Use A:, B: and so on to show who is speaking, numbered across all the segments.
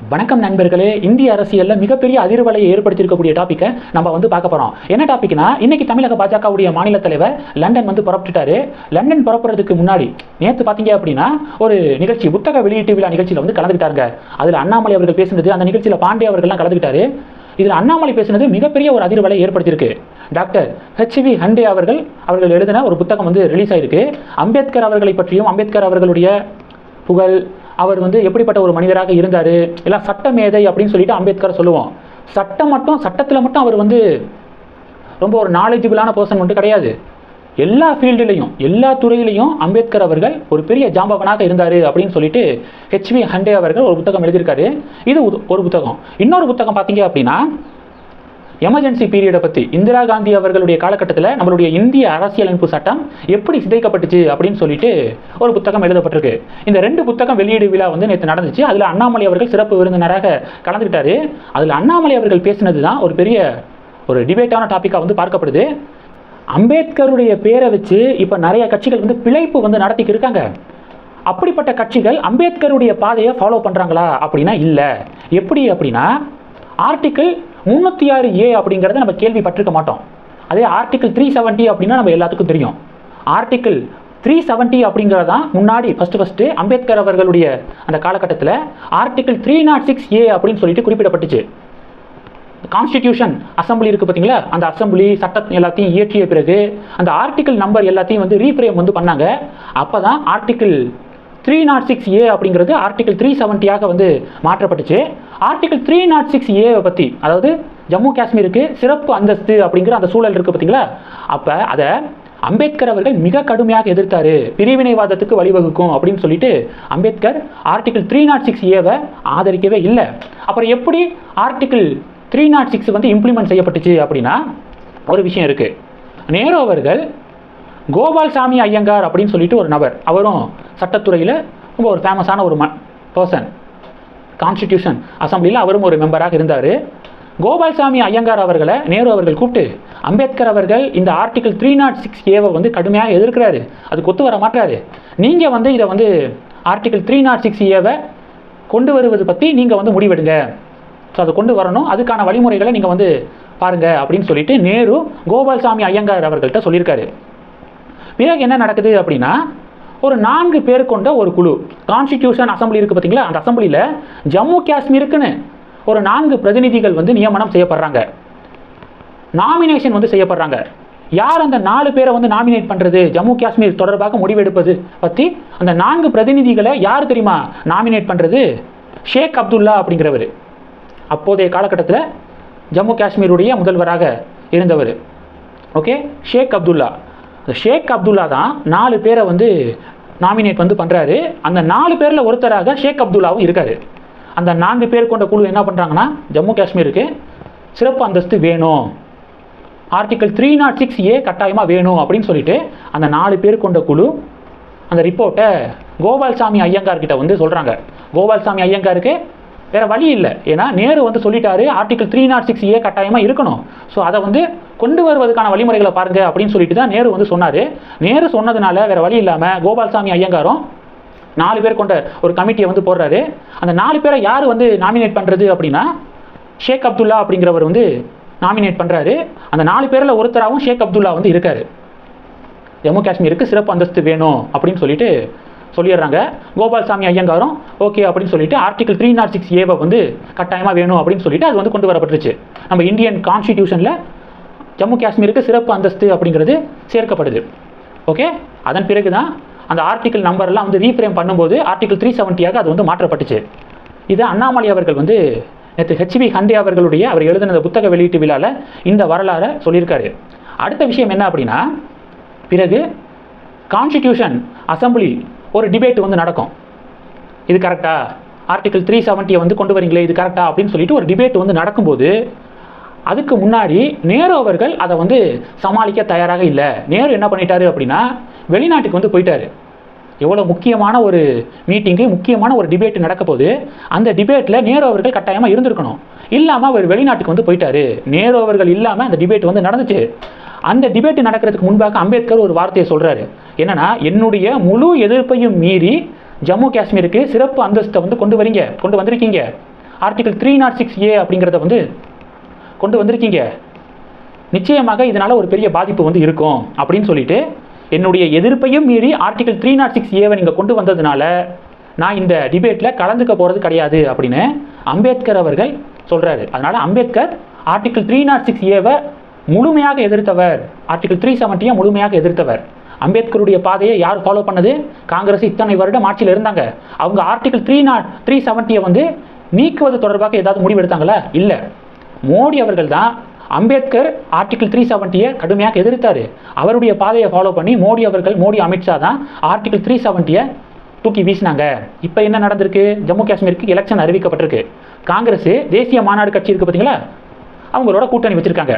A: வணக்கம் நண்பர்களே இந்திய அரசியலில் மிகப்பெரிய அதிர்வலையை ஏற்படுத்தியிருக்கக்கூடிய டாப்பிக்கை நம்ம வந்து பார்க்க போகிறோம் என்ன டாபிக்னா இன்னைக்கு தமிழக பாஜகவுடைய மாநில தலைவர் லண்டன் வந்து புறப்பட்டுட்டாரு. லண்டன் புறப்படுறதுக்கு முன்னாடி நேற்று பார்த்தீங்க அப்படின்னா ஒரு நிகழ்ச்சி புத்தக வெளியீட்டு விழா நிகழ்ச்சியில் வந்து கலந்துக்கிட்டாங்க அதில் அண்ணாமலை அவர்கள் பேசினது அந்த நிகழ்ச்சியில் பாண்டே அவர்கள்லாம் கலந்துக்கிட்டாரு. இதில் அண்ணாமலை பேசினது மிகப்பெரிய ஒரு அதிர்வலை ஏற்படுத்தியிருக்கு. டாக்டர் ஹெச்வி ஹண்டே அவர்கள் அவர்கள் எழுதின ஒரு புத்தகம் வந்து ரிலீஸ் ஆயிருக்கு. அம்பேத்கர் அவர்களை பற்றியும் அம்பேத்கர் அவர்களுடைய புகழ் அவர் வந்து எப்படிப்பட்ட ஒரு மனிதராக இருந்தார்? எல்லாம் சட்ட மேதை அப்படின்னு சொல்லிட்டு அம்பேத்கர் சொல்லுவோம் சட்டம் மட்டும் சட்டத்தில் மட்டும் அவர் வந்து ரொம்ப ஒரு நாலேஜபிளான பர்சன் மட்டும் கிடையாது. எல்லா ஃபீல்டுலையும் எல்லா துறையிலையும் அம்பேத்கர் அவர்கள் ஒரு பெரிய ஜாம்பவனாக இருந்தார் அப்படின்னு சொல்லிட்டு ஹெச்வி ஹண்டே அவர்கள் ஒரு புத்தகம் எழுதியிருக்காரு. இது ஒரு புத்தகம். இன்னொரு புத்தகம் பார்த்தீங்க அப்படின்னா எமர்ஜென்சி பீரியடை பற்றி இந்திரா காந்தி அவர்களுடைய காலகட்டத்தில் நம்மளுடைய இந்திய அரசியலமைப்பு சட்டம் எப்படி சிதைக்கப்பட்டுச்சு அப்படின்னு சொல்லிட்டு ஒரு புத்தகம் எழுதப்பட்டிருக்கு. இந்த ரெண்டு புத்தகம் வெளியீடு விழா வந்து நேற்று நடந்துச்சு. அதில் அண்ணாமலை அவர்கள் சிறப்பு விருந்தினராக கலந்துக்கிட்டாரு அதில் அண்ணாமலை அவர்கள் பேசினது தான் ஒரு பெரிய ஒரு டிபேட்டான டாப்பிக்காக வந்து பார்க்கப்படுது. அம்பேத்கருடைய பேரை வச்சு இப்போ நிறைய கட்சிகள் வந்து பிழைப்பு வந்து நடத்திக்கிட்டு இருக்காங்க. அப்படிப்பட்ட கட்சிகள் அம்பேத்கருடைய பாதையை ஃபாலோ பண்ணுறாங்களா அப்படின்னா இல்லை. எப்படி அப்படின்னா ஆர்டிக்கிள் முந்நூற்றி ஆறு ஏ அப்படிங்கிறத நம்ம கேள்விப்பட்டிருக்க மாட்டோம். அதே ஆர்டிக்கிள் த்ரீ செவன்ட்டி அப்படின்னா நம்ம எல்லாத்துக்கும் தெரியும். ஆர்டிக்கிள் த்ரீ செவன்ட்டி அப்படிங்கிறது தான் முன்னாடி ஃபஸ்ட்டு ஃபஸ்ட்டு அம்பேத்கர் அவர்களுடைய அந்த காலகட்டத்தில் article three nought six A அப்படின்னு சொல்லிட்டு குறிப்பிடப்பட்டுச்சு. கான்ஸ்டிடியூஷன் அசம்பிளி இருக்குது பார்த்தீங்களா? அந்த அசம்பிளி சட்டம் எல்லாத்தையும் இயற்றிய பிறகு அந்த ஆர்டிக்கிள் நம்பர் எல்லாத்தையும் வந்து ரீஃப்ரேம் வந்து பண்ணாங்க. அப்போ தான் article three nought six A அப்படிங்கிறது ஆர்டிக்கிள் த்ரீ செவன்ட்டியாக வந்து மாற்றப்பட்டுச்சு. ஆர்டிகல் த்ரீ நாட் சிக்ஸ் ஏவை பற்றி அதாவது ஜம்மு காஷ்மீருக்கு சிறப்பு அந்தஸ்து அப்படிங்கிற அந்த சூழல் இருக்குது பார்த்தீங்களா அப்போ அதை அம்பேத்கர் அவர்கள் மிக கடுமையாக எதிர்த்தாரு. பிரிவினைவாதத்துக்கு வழிவகுக்கும் அப்படின்னு சொல்லிட்டு Ambedkar article three nought six ஏவை ஆதரிக்கவே இல்லை. அப்புறம் எப்படி ஆர்டிகிள் த்ரீ நாட் சிக்ஸ் வந்து இம்ப்ளிமெண்ட் செய்யப்பட்டுச்சு அப்படின்னா ஒரு விஷயம் இருக்குது நேரு அவர்கள் கோபால்சாமி ஐயங்கார் அப்படின்னு சொல்லிட்டு ஒரு நபர். அவரும் சட்டத்துறையில் ரொம்ப ஒரு ஃபேமஸான ஒரு ம பர்சன் கான்ஸ்டிடியூஷன் அசம்பிளியில் அவரும் ஒரு மெம்பராக இருந்தார். கோபால்சாமி ஐயங்கார் அவர்களை நேரு அவர்கள் கூப்பிட்டு அம்பேத்கர் அவர்கள் இந்த ஆர்டிகல் த்ரீ நாட் சிக்ஸ் ஏவை வந்து கடுமையாக எதிர்க்கிறாரு. அதுக்கு ஒத்து வர மாட்டாரு நீங்கள் வந்து இதை வந்து ஆர்டிகல் த்ரீ நாட் சிக்ஸ் ஏவை கொண்டு வருவது பற்றி நீங்கள் வந்து முடிவெடுங்க. ஸோ அதை கொண்டு வரணும். அதுக்கான வழிமுறைகளை நீங்கள் வந்து பாருங்க அப்படின்னு சொல்லிட்டு நேரு கோபால்சாமி ஐயங்கார் அவர்கள்ட்ட சொல்லியிருக்காரு. பிறகு என்ன நடக்குது அப்படின்னா ஒரு நான்கு பேர் கொண்ட ஒரு குழு. கான்ஸ்டிடியூஷன் அசம்பிளி இருக்குது பார்த்தீங்களா அந்த அசம்பிளியில் ஜம்மு காஷ்மீருக்குன்னு ஒரு நான்கு பிரதிநிதிகள் வந்து நியமனம் செய்யப்படுறாங்க. நாமினேஷன் வந்து செய்யப்படுறாங்க. யார் அந்த நாலு பேரை வந்து நாமினேட் பண்ணுறது ஜம்மு காஷ்மீர் தொடர்பாக முடிவெடுப்பது பற்றி அந்த நான்கு பிரதிநிதிகளை யார் தெரியுமா நாமினேட் பண்ணுறது ஷேக் அப்துல்லா அப்படிங்கிறவர். அப்போதைய காலகட்டத்தில் ஜம்மு காஷ்மீருடைய முதல்வராக இருந்தவர். ஓகே ஷேக் அப்துல்லா. ஷேக் அப்துல்லா தான் நாலு பேரை வந்து நாமினேட் வந்து பண்ணுறாரு அந்த நாலு பேரில் ஒருத்தராக ஷேக் அப்துல்லாவும் இருக்காரு. அந்த நான்கு பேர் கொண்ட குழு என்ன பண்ணுறாங்கன்னா ஜம்மு காஷ்மீருக்கு சிறப்பு அந்தஸ்து வேணும். Article three nought six A கட்டாயமாக வேணும் அப்படின்னு சொல்லிட்டு அந்த நாலு பேர் கொண்ட குழு அந்த ரிப்போர்ட்டை கோபால்சாமி சாமி ஐயங்கார்கிட்ட வந்து சொல்கிறாங்க கோபால்சாமி ஐயங்காருக்கு வேறு வழி இல்லை. ஏன்னா நேரு வந்து சொல்லிட்டாரு article three nought six A கட்டாயமாக இருக்கணும். ஸோ அதை வந்து கொண்டு வருவதற்கான வழிமுறைகளை பாருங்க அப்படின்னு சொல்லிட்டு தான் நேரு வந்து சொன்னார். நேரு சொன்னதுனால வேற வழி இல்லாமல் கோபால்சாமி ஐயங்காரும் நாலு பேர் கொண்ட ஒரு கமிட்டியை வந்து போடுறாரு. அந்த நாலு பேரை யார் வந்து நாமினேட் பண்ணுறது அப்படின்னா ஷேக் அப்துல்லா அப்படிங்கிறவர் வந்து நாமினேட் பண்ணுறாரு அந்த நாலு பேரில் ஒருத்தராகவும் ஷேக் அப்துல்லா வந்து இருக்காரு. ஜம்மு காஷ்மீருக்கு சிறப்பு அந்தஸ்து வேணும் அப்படின்னு சொல்லிட்டு சொல்லிடுறாங்க. கோபால்சாமி ஐயங்காரும் ஓகே அப்படின்னு சொல்லிட்டு ஆர்டிகல் த்ரீ நாட் சிக்ஸ் ஏவை வந்து கட்டாயமாக வேணும் அப்படின்னு சொல்லிட்டு அது வந்து கொண்டு வரப்பட்டுருச்சு. நம்ம இந்தியன் கான்ஸ்டிடியூஷனில் ஜம்மு காஷ்மீருக்கு சிறப்பு அந்தஸ்து அப்படிங்கிறது சேர்க்கப்படுது. ஓகே அதன் பிறகு தான் அந்த ஆர்டிக்கல் நம்பர்லாம் வந்து ரீஃப்ரேம் பண்ணும்போது ஆர்டிக்கல் த்ரீ செவன்ட்டியாக அது வந்து மாற்றப்பட்டுச்சு. இது அண்ணாமலை அவர்கள் வந்து நேற்று ஹெச்பி ஹண்டே அவர்களுடைய அவர் எழுதின புத்தக வெளியீட்டு விழாவில் இந்த வரலாறை சொல்லியிருக்காரு. அடுத்த விஷயம் என்ன அப்படின்னா பிறகு கான்ஸ்டிடியூஷன் அசம்பிளி ஒரு டிபேட் வந்து நடக்கும். இது கரெக்டா ஆர்டிகல் த்ரீ செவன்ட்டியை வந்து கொண்டு வரீங்களே இது கரெக்டா அப்படின்னு சொல்லிட்டு ஒரு டிபேட் வந்து நடக்கும்போது அதுக்கு முன்னாடி நேரு அவர்கள் அதை வந்து சமாளிக்க தயாராக இல்லை. நேரு என்ன பண்ணிட்டாரு அப்படின்னா வெளிநாட்டுக்கு வந்து போயிட்டாரு. எவ்வளோ முக்கியமான ஒரு மீட்டிங்கு முக்கியமான ஒரு டிபேட் நடக்க போகுது அந்த டிபேட்டில் நேரு அவர்கள் கட்டாயமாக இருந்திருக்கணும். இல்லாமல் அவர் வெளிநாட்டுக்கு வந்து போயிட்டாரு. நேரு அவர்கள் இல்லாமல் அந்த டிபேட் வந்து நடந்துச்சு. அந்த டிபேட் நடக்கிறதுக்கு முன்பாக அம்பேத்கர் ஒரு வார்த்தையை சொல்கிறாரு என்னன்னா என்னுடைய முழு எதிர்ப்பையும் மீறி ஜம்மு காஷ்மீருக்கு சிறப்பு அந்தஸ்தை வந்து கொண்டு வரீங்க கொண்டு வந்திருக்கீங்க. Article three nought six A அப்படிங்கிறத வந்து கொண்டு வந்திருக்கீங்க. நிச்சயமாக இதனால் ஒரு பெரிய பாதிப்பு வந்து இருக்கும் அப்படின்னு சொல்லிட்டு என்னுடைய எதிர்ப்பையும் மீறி ஆர்டிகல் த்ரீ நாட் சிக்ஸ் ஏவை நீங்கள் கொண்டு வந்ததுனால நான் இந்த டிபேட்டில் கலந்துக்க போகிறது கிடையாது அப்படின்னு அம்பேத்கர் அவர்கள் சொல்கிறாரு அதனால் Ambedkar article three nought six ஏவை முழுமையாக எதிர்த்தவர். ஆர்டிகல் த்ரீ செவன்ட்டியை முழுமையாக எதிர்த்தவர். அம்பேத்கருடைய பாதையை யார் ஃபாலோ பண்ணது? காங்கிரஸ் இத்தனை வருடம் ஆட்சியில் இருந்தாங்க. அவங்க ஆர்டிகல் த்ரீ நாட் த்ரீ செவன்ட்டியை வந்து நீக்குவது தொடர்பாக ஏதாவது முடிவு எடுத்தாங்களா இல்லை. மோடி அவர்கள் தான் அம்பேத்கர் ஆர்டிகிள் த்ரீ செவன்ட்டியை கடுமையாக எதிர்த்தார். அவருடைய பாதையை ஃபாலோ பண்ணி மோடி அவர்கள் மோடி அமித்ஷா தான் ஆர்டிகிள் த்ரீ செவன்ட்டியை தூக்கி வீசினாங்க. இப்போ என்ன நடந்திருக்கு? ஜம்மு காஷ்மீருக்கு எலெக்ஷன் அறிவிக்கப்பட்டிருக்கு. காங்கிரஸ் தேசிய மாநாடு கட்சி இருக்குது பார்த்தீங்களா அவங்களோட கூட்டணி வச்சுருக்காங்க.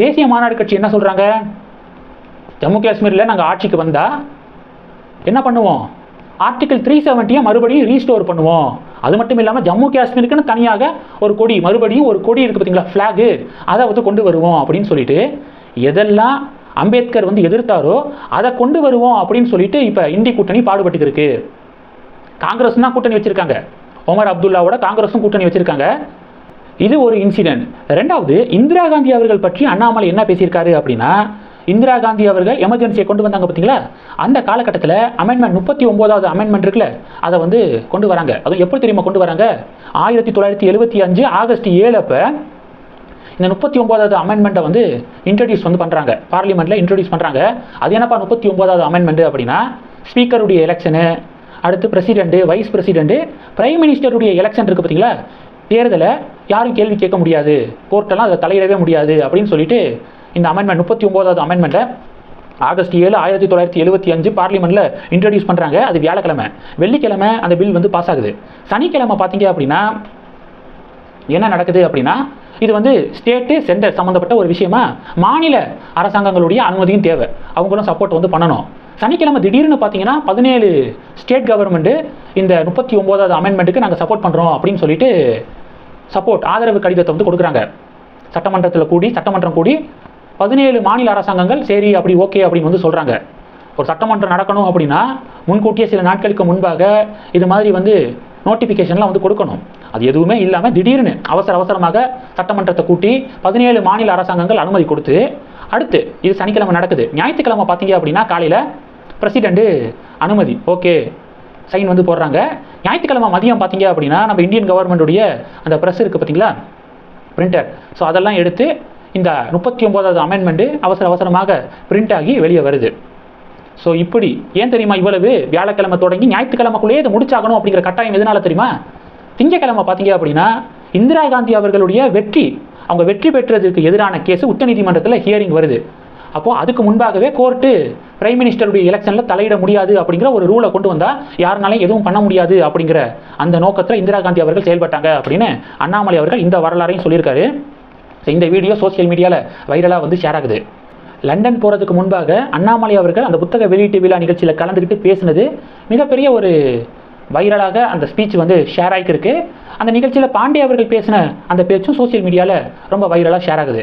A: தேசிய மாநாடு கட்சி என்ன சொல்கிறாங்க ஜம்மு காஷ்மீரில் நாங்கள் ஆட்சிக்கு வந்தால் என்ன பண்ணுவோம்? ஆர்டிகிள் த்ரீ செவன்ட்டியை மறுபடியும் ரீஸ்டோர் பண்ணுவோம். அது மட்டும் இல்லாமல் ஜம்மு காஷ்மீருக்குன்னு தனியாக ஒரு கொடி மறுபடியும் ஒரு கொடி இருக்குது பார்த்தீங்களா ஃப்ளாகு அதை வந்து கொண்டு வருவோம் அப்படின்னு சொல்லிட்டு எதெல்லாம் அம்பேத்கர் வந்து எதிர்த்தாரோ அதை கொண்டு வருவோம் அப்படின்னு சொல்லிட்டு இப்போ இந்தி கூட்டணி பாடுபட்டு இருக்கு கூட்டணி வச்சிருக்காங்க. ஒமர் அப்துல்லாவோட காங்கிரஸும் கூட்டணி வச்சுருக்காங்க. இது ஒரு இன்சிடென்ட் ரெண்டாவது இந்திரா காந்தி அவர்கள் பற்றி அண்ணாமலை என்ன பேசியிருக்காரு அப்படின்னா இந்திரா காந்தி அவர்கள் எமர்ஜென்சியை கொண்டு வந்தாங்க பார்த்தீங்களா? அந்த காலகட்டத்தில் அமெண்ட்மெண்ட் முப்பத்தி ஒம்போதாவது அமெண்ட்மெண்ட் இருக்குல்ல அதை வந்து கொண்டு வராங்க. அதுவும் எப்படி தெரியுமா கொண்டு வராங்க? ஆயிரத்தி தொள்ளாயிரத்தி எழுபத்தி அஞ்சு ஆகஸ்ட் ஏழு அப்போ இந்த முப்பத்தி ஒன்பதாவது அமெண்ட்மெண்ட்டை வந்து இன்ட்ரடியூஸ் வந்து பண்ணுறாங்க பார்லிமெண்ட்டில் இன்ட்ரடியூஸ் பண்ணுறாங்க அது என்னப்பா முப்பத்தி ஒன்பதாவது அமெண்ட்மெண்ட் அப்படின்னா ஸ்பீக்கருடைய எலெக்ஷனு அடுத்து பிரசிடெண்ட்டு வைஸ் பிரசிடெண்ட்டு பிரைம் மினிஸ்டருடைய எலெக்ஷன் இருக்குது பார்த்தீங்களா? தேர்தலை யாரும் கேள்வி கேட்க முடியாது. கோர்ட்டெல்லாம் அதை தலையிடவே முடியாது அப்படின்னு சொல்லிட்டு இந்த அமெண்ட்மெண்ட் முப்பத்தி ஒம்போதாவது அமெண்ட்மெண்ட்டை ஆகஸ்ட் ஏழு ஆயிரத்தி தொள்ளாயிரத்தி எழுபத்தி அஞ்சு பார்லிமெண்ட்டில் இன்ட்ரடியூஸ் பண்ணுறாங்க அது வியாழக்கிழமை. வெள்ளிக்கிழமை அந்த பில் வந்து பாஸ் ஆகுது. சனிக்கிழமை பார்த்தீங்க அப்படின்னா என்ன நடக்குது அப்படின்னா இது வந்து ஸ்டேட்டு சென்டர் சம்மந்தப்பட்ட ஒரு விஷயமா மாநில அரசாங்கங்களுடைய அனுமதியும் தேவை. அவங்களும் சப்போர்ட் வந்து பண்ணணும். சனிக்கிழமை திடீர்னு பார்த்தீங்கன்னா பதினேழு ஸ்டேட் கவர்மெண்ட்டு இந்த முப்பத்தி ஒம்போதாவது அமெண்ட்மெண்ட்டுக்கு நாங்கள் சப்போர்ட் பண்ணுறோம் அப்படின்னு சொல்லிட்டு சப்போர்ட் ஆதரவு கடிதத்தை வந்து கொடுக்குறாங்க. சட்டமன்றத்தில் கூடி சட்டமன்றம் கூடி பதினேழு மாநில அரசாங்கங்கள் சரி அப்படி ஓகே அப்படின்னு வந்து சொல்கிறாங்க ஒரு சட்டமன்றம் நடக்கணும் அப்படின்னா முன்கூட்டியே சில நாட்களுக்கு முன்பாக இது மாதிரி வந்து நோட்டிஃபிகேஷன்லாம் வந்து கொடுக்கணும். அது எதுவுமே இல்லாமல் திடீர்னு அவசர அவசரமாக சட்டமன்றத்தை கூட்டி பதினேழு மாநில அரசாங்கங்கள் அனுமதி கொடுத்து அடுத்து இது சனிக்கிழமை நடக்குது. ஞாயிற்றுக்கிழமை பார்த்தீங்க அப்படின்னா காலையில் பிரசிடெண்ட்டு அனுமதி ஓகே சைன் வந்து போடுறாங்க. ஞாயிற்றுக்கிழமை மதியம் பார்த்தீங்க அப்படின்னா நம்ம இந்தியன் கவர்மெண்ட்டுடைய அந்த ப்ரெஸ் இருக்குது பார்த்தீங்களா? பிரிண்டர் ஸோ அதெல்லாம் எடுத்து இந்த முப்பத்தி ஒம்போதாவது அமெண்ட்மெண்ட்டு அவசர அவசரமாக பிரிண்ட் ஆகி வெளியே வருது. ஸோ இப்படி ஏன் தெரியுமா இவ்வளவு? வியாழக்கிழமை தொடங்கி ஞாயிற்றுக்கிழமைக்குள்ளேயே இதை முடிச்சாகணும் அப்படிங்கிற கட்டாயம் எதனால தெரியுமா? திங்கக்கிழமை பார்த்தீங்க அப்படின்னா இந்திரா காந்தி அவர்களுடைய வெற்றி அவங்க வெற்றி பெற்றதுக்கு எதிரான கேஸ் உச்சநீதிமன்றத்தில் ஹியரிங் வருது. அப்போது அதுக்கு முன்பாகவே கோர்ட்டு பிரைம் மினிஸ்டருடைய எலெக்ஷனில் தலையிட முடியாது அப்படிங்கிற ஒரு ரூலை கொண்டு வந்தால் யாருனாலையும் எதுவும் பண்ண முடியாது அப்படிங்கிற அந்த நோக்கத்தில் இந்திரா காந்தி அவர்கள் செயல்பட்டாங்க அப்படின்னு அண்ணாமலை அவர்கள் இந்த வரலாறையும் சொல்லியிருக்காரு. இந்த வீடியோ சோஷியல் மீடியாவில் வைரலாக வந்து ஷேர் ஆகுது. லண்டன் போகிறதுக்கு முன்பாக அண்ணாமலை அவர்கள் அந்த புத்தக வெளியீட்டு விழா நிகழ்ச்சியில் கலந்துக்கிட்டு பேசினது மிகப்பெரிய ஒரு வைரலாக அந்த ஸ்பீச் வந்து ஷேர் ஆகிருக்கு அந்த நிகழ்ச்சியில் பாண்டே அவர்கள் பேசின அந்த பேச்சும் சோஷியல் மீடியாவில் ரொம்ப வைரலாக ஷேர் ஆகுது.